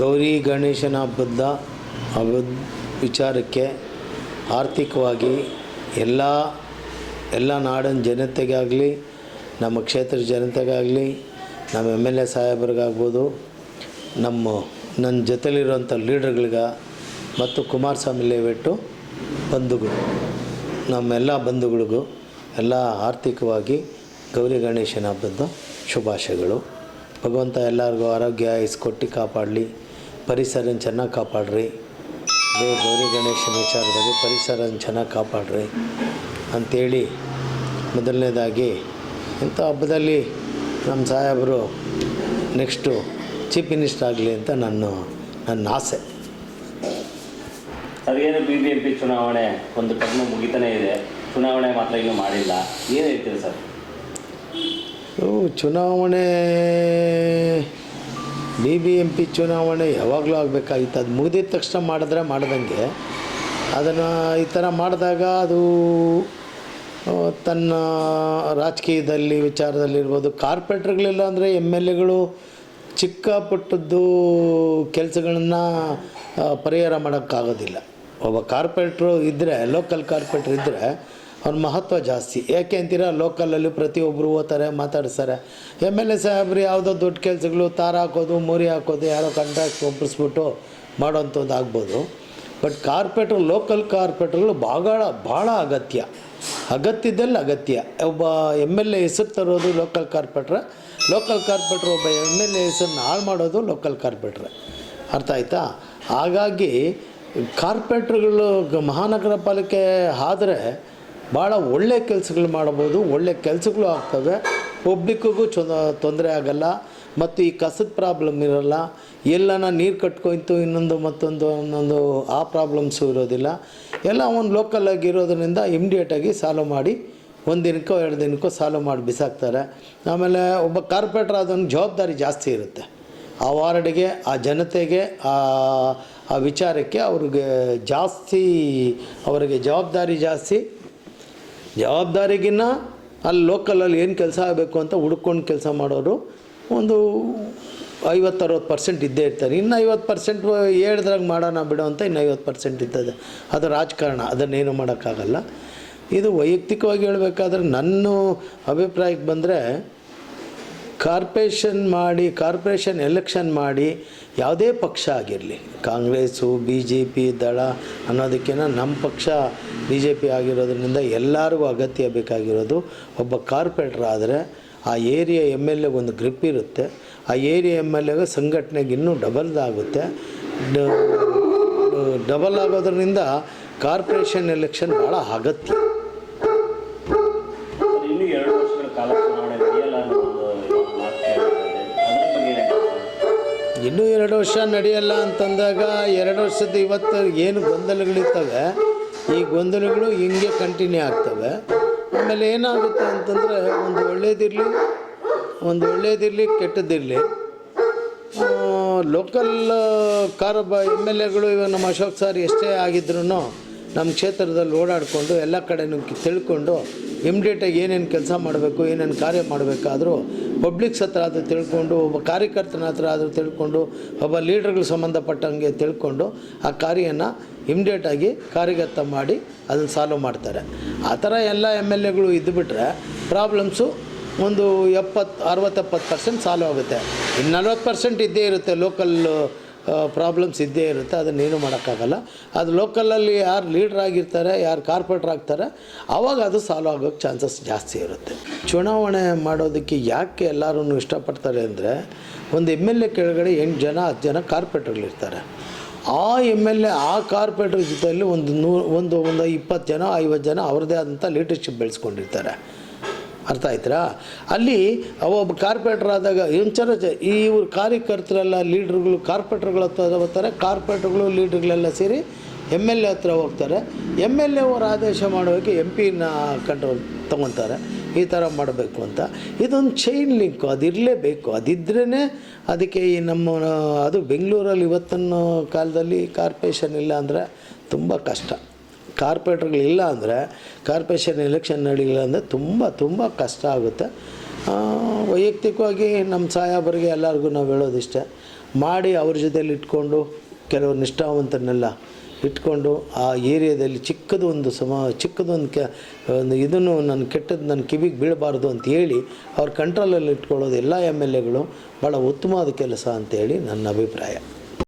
ಗೌರಿ ಗಣೇಶನ ಹಬ್ಬದ ಹಬ್ಬದ ವಿಚಾರಕ್ಕೆ ಆರ್ಥಿಕವಾಗಿ ಎಲ್ಲ ಎಲ್ಲ ನಾಡಿನ ಜನತೆಗಾಗಲಿ, ನಮ್ಮ ಕ್ಷೇತ್ರದ ಜನತೆಗಾಗಲಿ, ನಮ್ಮ ಎಂ ಎಲ್ ಎ ಸಾಹೇಬ್ರಿಗಾಗ್ಬೋದು, ನಮ್ಮ ನನ್ನ ಜೊತೆಲಿರುವಂಥ ಲೀಡರ್ಗಳಿಗ ಮತ್ತು ಕುಮಾರಸ್ವಾಮಿ ಲೇವೆಟ್ಟು ಬಂಧುಗಳು ನಮ್ಮೆಲ್ಲ ಬಂಧುಗಳಿಗೂ ಎಲ್ಲ ಆರ್ಥಿಕವಾಗಿ ಗೌರಿ ಗಣೇಶನ ಹಬ್ಬದ ಶುಭಾಶಯಗಳು. ಭಗವಂತ ಎಲ್ಲರಿಗೂ ಆರೋಗ್ಯ ಇಸ್ಕೊಟ್ಟು ಕಾಪಾಡಲಿ. ಪರಿಸರನ ಚೆನ್ನಾಗಿ ಕಾಪಾಡ್ರಿ. ಅದೇ ಗೌರಿ ಗಣೇಶನ ವಿಚಾರದಲ್ಲಿ ಪರಿಸರನ ಚೆನ್ನಾಗಿ ಕಾಪಾಡ್ರಿ ಅಂಥೇಳಿ ಮೊದಲನೇದಾಗಿ ಇಂಥ ಹಬ್ಬದಲ್ಲಿ ನಮ್ಮ ಸಾಹೇಬರು ನೆಕ್ಸ್ಟು ಚೀಫ್ ಮಿನಿಸ್ಟರ್ ಆಗಲಿ ಅಂತ ನಾನು ನನ್ನ ಆಸೆ. ಅದೇನು ಬಿ ಬಿ ಎಂ ಪಿ ಚುನಾವಣೆ? ಒಂದು ಕಡಿಮೆ ಮುಗಿತಾನೆ ಇದೆ. ಚುನಾವಣೆ ಮಾತ್ರ ಇನ್ನೂ ಮಾಡಿಲ್ಲ. ಏನು ಹೇಳ್ತೀರಿ ಸರ್? ಚುನಾವಣೆ ಬಿ ಬಿ ಎಂ ಪಿ ಚುನಾವಣೆ ಯಾವಾಗಲೂ ಆಗಬೇಕಾಗಿತ್ತು. ಅದು ಮುಗಿದಿದ ತಕ್ಷಣ ಮಾಡಿದ್ರೆ ಮಾಡ್ದಂಗೆ. ಅದನ್ನು ಈ ಥರ ಮಾಡಿದಾಗ ಅದು ತನ್ನ ರಾಜಕೀಯದಲ್ಲಿ ವಿಚಾರದಲ್ಲಿರ್ಬೋದು. ಕಾರ್ಪೊರೇಟ್ರ್ಗಳಿಲ್ಲ ಅಂದರೆ ಎಂ ಎಲ್ ಎಗಳು ಚಿಕ್ಕ ಪುಟ್ಟದ್ದು ಕೆಲಸಗಳನ್ನು ಪರಿಹಾರ ಮಾಡೋಕ್ಕಾಗೋದಿಲ್ಲ. ಒಬ್ಬ ಕಾರ್ಪೊರೇಟ್ರು ಇದ್ದರೆ ಲೋಕಲ್ ಕಾರ್ಪೊರೇಟ್ರ್ ಇದ್ದರೆ ಅವ್ರ ಮಹತ್ವ ಜಾಸ್ತಿ. ಯಾಕೆ ಅಂತೀರ? ಲೋಕಲಲ್ಲಿ ಪ್ರತಿಯೊಬ್ಬರು ಓದ್ತಾರೆ, ಮಾತಾಡಿಸ್ತಾರೆ. ಎಂ ಎಲ್ ಎ ಸಾಹೇಬ್ರು ಯಾವುದೋ ದೊಡ್ಡ ಕೆಲಸಗಳು, ತಾರ ಹಾಕೋದು, ಮೂರಿ ಹಾಕೋದು, ಯಾರೋ ಕಾಂಟ್ರಾಕ್ಟ್ ಒಪ್ಪಿಸ್ಬಿಟ್ಟು ಮಾಡೋವಂಥದ್ದು ಆಗ್ಬೋದು. ಬಟ್ ಕಾರ್ಪೊರೇಟ್ರು ಲೋಕಲ್ ಕಾರ್ಪೊರೇಟ್ರುಗಳು ಭಾಳ ಭಾಳ ಅಗತ್ಯ. ಅಗತ್ಯದಲ್ಲಿ ಅಗತ್ಯ. ಒಬ್ಬ ಎಂ ಎಲ್ ಎ ಹೆಸರು ತರೋದು ಲೋಕಲ್ ಕಾರ್ಪೊರೇಟ್ರೆ ಲೋಕಲ್ ಕಾರ್ಪೊರೇಟ್ರ್ ಒಬ್ಬ ಎಂ ಎಲ್ ಎ ಹೆಸರನ್ನ ಹಾಳು ಮಾಡೋದು ಲೋಕಲ್ ಕಾರ್ಪೊರೇಟ್ರೆ ಅರ್ಥ ಆಯ್ತಾ? ಹಾಗಾಗಿ ಕಾರ್ಪೊರೇಟ್ರುಗಳು ಮಹಾನಗರ ಪಾಲಿಕೆ ಆದರೆ ಭಾಳ ಒಳ್ಳೆ ಕೆಲಸಗಳು ಮಾಡ್ಬೋದು, ಒಳ್ಳೆ ಕೆಲಸಗಳು ಆಗ್ತವೆ. ಪಬ್ಲಿಕ್ಕಿಗೂ ಚೊ ತೊಂದರೆ ಆಗಲ್ಲ. ಮತ್ತು ಈ ಕಸದ ಪ್ರಾಬ್ಲಮ್ ಇರಲ್ಲ. ಎಲ್ಲನ ನೀರು ಕಟ್ಕೊಯ್ತು, ಇನ್ನೊಂದು ಮತ್ತೊಂದು ಇನ್ನೊಂದು ಆ ಪ್ರಾಬ್ಲಮ್ಸು ಇರೋದಿಲ್ಲ. ಎಲ್ಲ ಒಂದು ಲೋಕಲಾಗಿ ಇರೋದ್ರಿಂದ ಇಮ್ಡಿಯೇಟಾಗಿ ಸಾಲ್ವ್ ಮಾಡಿ ಒಂದು ದಿನಕ್ಕೋ ಎರಡು ದಿನಕ್ಕೋ ಸಾಲ್ವ್ ಮಾಡಿ ಬಿಸಾಕ್ತಾರೆ. ಆಮೇಲೆ ಒಬ್ಬ ಕಾರ್ಪೊರೇಟರ್ ಅದೊಂದು ಜವಾಬ್ದಾರಿ ಜಾಸ್ತಿ ಇರುತ್ತೆ. ಆ ವಾರ್ಡ್ಗೆ, ಆ ಜನತೆಗೆ ಆ ವಿಚಾರಕ್ಕೆ ಅವ್ರಿಗೆ ಜಾಸ್ತಿ, ಅವರಿಗೆ ಜವಾಬ್ದಾರಿ ಜಾಸ್ತಿ. ಜವಾಬ್ದಾರಿಗಿನ್ನ ಅಲ್ಲಿ ಲೋಕಲಲ್ಲಿ ಏನು ಕೆಲಸ ಆಗಬೇಕು ಅಂತ ಹುಡ್ಕೊಂಡು ಕೆಲಸ ಮಾಡೋರು ಒಂದು ಐವತ್ತು ಅರವತ್ತು ಪರ್ಸೆಂಟ್ ಇದ್ದೇ ಇರ್ತಾರೆ. ಇನ್ನು ಐವತ್ತು ಪರ್ಸೆಂಟ್ ಹೇಳ್ದ್ರಾಗ ಮಾಡೋಣ ಬಿಡೋ ಅಂತ ಇನ್ನು ಐವತ್ತು ಪರ್ಸೆಂಟ್ ಇದ್ದದೆ ಅದು ರಾಜಕಾರಣ, ಅದನ್ನೇನು ಮಾಡೋಕ್ಕಾಗಲ್ಲ. ಇದು ವೈಯಕ್ತಿಕವಾಗಿ ಹೇಳಬೇಕಾದ್ರೆ ನನ್ನ ಅಭಿಪ್ರಾಯಕ್ಕೆ ಬಂದರೆ ಕಾರ್ಪೊರೇಷನ್ ಮಾಡಿ, ಕಾರ್ಪೊರೇಷನ್ ಎಲೆಕ್ಷನ್ ಮಾಡಿ ಯಾವುದೇ ಪಕ್ಷ ಆಗಿರಲಿ, ಕಾಂಗ್ರೆಸ್ಸು, ಬಿ ಜೆ ಪಿ, ದಳ ಅನ್ನೋದಕ್ಕಿಂತ ನಮ್ಮ ಪಕ್ಷ ಬಿ ಜೆ ಪಿ ಆಗಿರೋದ್ರಿಂದ ಎಲ್ಲರಿಗೂ ಅಗತ್ಯ ಬೇಕಾಗಿರೋದು ಒಬ್ಬ ಕಾರ್ಪೊರೇಟರ್ ಆದರೆ ಆ ಏರಿಯಾ ಎಂ ಎಲ್ ಎಗೆ ಒಂದು ಗ್ರಿಪ್ ಇರುತ್ತೆ. ಆ ಏರಿಯಾ ಎಂ ಎಲ್ ಎಗೆ ಸಂಘಟನೆಗೆ ಇನ್ನೂ ಡಬಲ್ ಆಗುತ್ತೆ. ಡಬಲ್ ಆಗೋದ್ರಿಂದ ಕಾರ್ಪೊರೇಷನ್ ಎಲೆಕ್ಷನ್ ಭಾಳ ಅಗತ್ಯ? ಇನ್ನೂ ಎರಡು ವರ್ಷ ನಡೆಯಲ್ಲ ಅಂತಂದಾಗ ಎರಡು ವರ್ಷದ ಇವತ್ತು ಏನು ಗೊಂದಲಗಳಿರ್ತವೆ ಈ ಗೊಂದಲಗಳು ಹಿಂಗೆ ಕಂಟಿನ್ಯೂ ಆಗ್ತವೆ. ಆಮೇಲೆ ಏನಾಗುತ್ತೆ ಅಂತಂದರೆ ಒಂದು ಒಳ್ಳೇದಿರಲಿ ಒಂದು ಒಳ್ಳೇದಿರಲಿ, ಕೆಟ್ಟದಿರಲಿ. ಲೋಕಲ್ ಕಾರ ಬ ಎಂ ಎಲ್ ಎಗಳು ಇವಾಗ ನಮ್ಮ ಅಶೋಕ್ ಸರ್ ಎಷ್ಟೇ ಆಗಿದ್ರು ನಮ್ಮ ಕ್ಷೇತ್ರದಲ್ಲಿ ಓಡಾಡಿಕೊಂಡು ಎಲ್ಲ ಕಡೆನೂ ತಿಳ್ಕೊಂಡು ಇಮ್ಡಿಯೇಟಾಗಿ ಏನೇನು ಕೆಲಸ ಮಾಡಬೇಕು, ಏನೇನು ಕಾರ್ಯ ಮಾಡಬೇಕಾದ್ರೂ ಪಬ್ಲಿಕ್ಸ್ ಹತ್ರ ಆದರೂ ತಿಳ್ಕೊಂಡು, ಒಬ್ಬ ಕಾರ್ಯಕರ್ತನ ಹತ್ರ ಆದರೂ ತಿಳ್ಕೊಂಡು, ಒಬ್ಬ ಲೀಡ್ರ್ಗಳಿಗೆ ಸಂಬಂಧಪಟ್ಟಂಗೆ ತಿಳ್ಕೊಂಡು ಆ ಕಾರ್ಯನ ಇಮ್ಡಿಯೇಟಾಗಿ ಕಾರ್ಯಗತ ಮಾಡಿ ಅದನ್ನು ಸಾಲ್ವ್ ಮಾಡ್ತಾರೆ. ಆ ಥರ ಎಲ್ಲ ಎಂ ಎಲ್ ಎಗಳು ಇದ್ದುಬಿಟ್ರೆ ಪ್ರಾಬ್ಲಮ್ಸು ಒಂದು ಎಪ್ಪತ್ತು ಅರವತ್ತೆಪ್ಪತ್ತು ಪರ್ಸೆಂಟ್ ಸಾಲ್ವ್ ಆಗುತ್ತೆ. ಇನ್ನು ನಲ್ವತ್ತು ಪರ್ಸೆಂಟ್ ಇದ್ದೇ ಇರುತ್ತೆ ಲೋಕಲ್ ಪ್ರಾಬ್ಲಮ್ಸ್ ಇದ್ದೇ ಇರುತ್ತೆ ಅದನ್ನೇನು ಮಾಡೋಕ್ಕಾಗಲ್ಲ. ಅದು ಲೋಕಲಲ್ಲಿ ಯಾರು ಲೀಡ್ರ್ ಆಗಿರ್ತಾರೆ, ಯಾರು ಕಾರ್ಪೊರೇಟ್ರ್ ಆಗ್ತಾರೆ ಆವಾಗ ಅದು ಸಾಲ್ವ್ ಆಗೋಕ್ಕೆ ಚಾನ್ಸಸ್ ಜಾಸ್ತಿ ಇರುತ್ತೆ. ಚುನಾವಣೆ ಮಾಡೋದಕ್ಕೆ ಯಾಕೆ ಎಲ್ಲರೂ ಇಷ್ಟಪಡ್ತಾರೆ ಅಂದರೆ, ಒಂದು ಎಂ ಎಲ್ ಎ ಕೆಳಗಡೆ ಎಂಟು ಜನ, ಹತ್ತು ಜನ ಕಾರ್ಪೊರೇಟ್ರ್ಗಳಿರ್ತಾರೆ ಆ ಎಂ ಎಲ್ ಎ, ಆ ಕಾರ್ಪೊರೇಟರ್ ಜೊತೆಯಲ್ಲಿ ಒಂದು ನೂರು, ಒಂದು ಒಂದು ಇಪ್ಪತ್ತು ಜನ, ಐವತ್ತು ಜನ ಅವ್ರದ್ದೇ ಆದಂಥ ಲೀಡರ್ಶಿಪ್ ಬೆಳೆಸ್ಕೊಂಡಿರ್ತಾರೆ. ಅರ್ಥ ಆಯ್ತಾ ಅಲ್ಲಿ ಒಬ್ಬ ಕಾರ್ಪೊರೇಟರ್ ಆದಾಗ ಒಂಚರ ಜ ಈ ಇವರು ಕಾರ್ಯಕರ್ತರೆಲ್ಲ ಲೀಡ್ರುಗಳು ಕಾರ್ಪೊರೇಟರ್ಗಳ ಹತ್ರ ಬರ್ತಾರೆ, ಕಾರ್ಪೊರೇಟರ್ಗಳು ಲೀಡ್ರ್ಗಳೆಲ್ಲ ಸೇರಿ ಎಂ ಎಲ್ ಎ ಹತ್ರ ಹೋಗ್ತಾರೆ. ಎಂ ಎಲ್ ಎ ಅವರ ಆದೇಶ ಮಾಡೋಕ್ಕೆ ಎಂ ಪಿನ ಕಂಟ್ರೋಲ್ ತೊಗೊತಾರೆ. ಈ ಥರ ಮಾಡಬೇಕು ಅಂತ. ಇದೊಂದು ಚೈನ್ ಲಿಂಕು ಅದಿರಲೇಬೇಕು ಅದಿದ್ರೇ ಅದಕ್ಕೆ ಈ ನಮ್ಮ, ಅದು ಬೆಂಗಳೂರಲ್ಲಿ ಇವತ್ತಿನ ಕಾಲದಲ್ಲಿ ಕಾರ್ಪೊರೇಷನ್ ಇಲ್ಲ ಅಂದರೆ ತುಂಬ ಕಷ್ಟ. ಕಾರ್ಪೊರೇಟ್ರುಗಳಿಲ್ಲ ಅಂದರೆ ಕಾರ್ಪೊರೇಷನ್ ಎಲೆಕ್ಷನ್ ನಡೀಲಿಲ್ಲ ಅಂದರೆ ತುಂಬ ತುಂಬ ಕಷ್ಟ ಆಗುತ್ತೆ. ವೈಯಕ್ತಿಕವಾಗಿ ನಮ್ಮ ಸಾಯಾಬರಿಗೆ ಎಲ್ಲರಿಗೂ ನಾವು ಹೇಳೋದಿಷ್ಟೇ. ಮಾಡಿ ಅವ್ರ ಜೊತೆಲಿ ಇಟ್ಕೊಂಡು ಕೆಲವು ನಿಷ್ಠಾವಂತರನ್ನೆಲ್ಲ ಇಟ್ಕೊಂಡು ಆ ಏರಿಯಾದಲ್ಲಿ ಚಿಕ್ಕದು ಒಂದು ಸಮ ಚಿಕ್ಕದೊಂದು ಕೆ, ಒಂದು ಇದನ್ನು ನನ್ನ ಕೆಟ್ಟದ್ದು ನನ್ನ ಕಿವಿಗೆ ಬೀಳಬಾರ್ದು ಅಂತ ಹೇಳಿ ಅವ್ರ ಕಂಟ್ರೋಲಲ್ಲಿ ಇಟ್ಕೊಳ್ಳೋದು ಎಲ್ಲ ಎಂ ಎಲ್ ಎಗಳು ಭಾಳ ಉತ್ತಮವಾದ ಕೆಲಸ ಅಂತೇಳಿ ನನ್ನ ಅಭಿಪ್ರಾಯ.